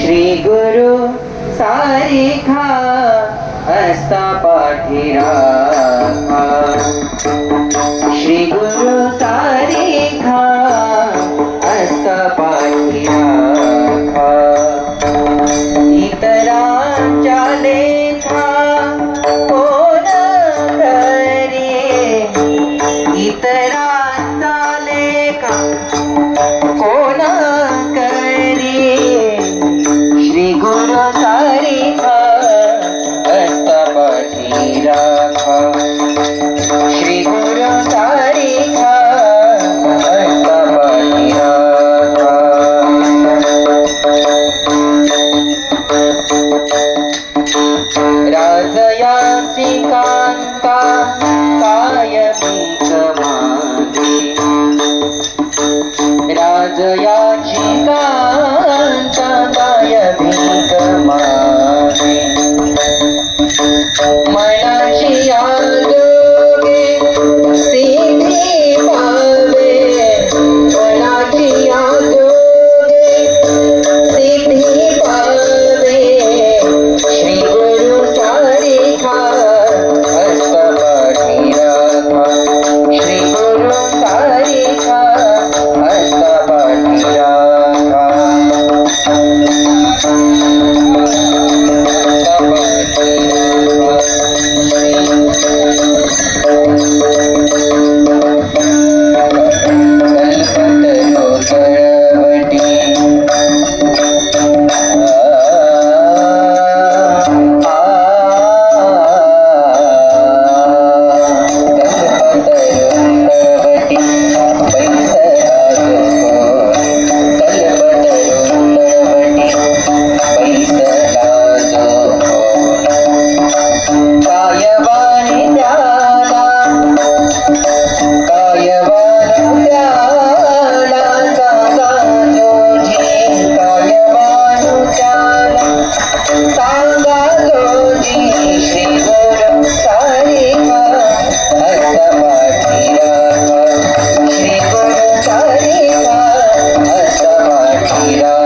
श्री गुरु सारिखा असता पाठीरा। काळजयांची कांता कायमी कमाने राजयाची कांता kita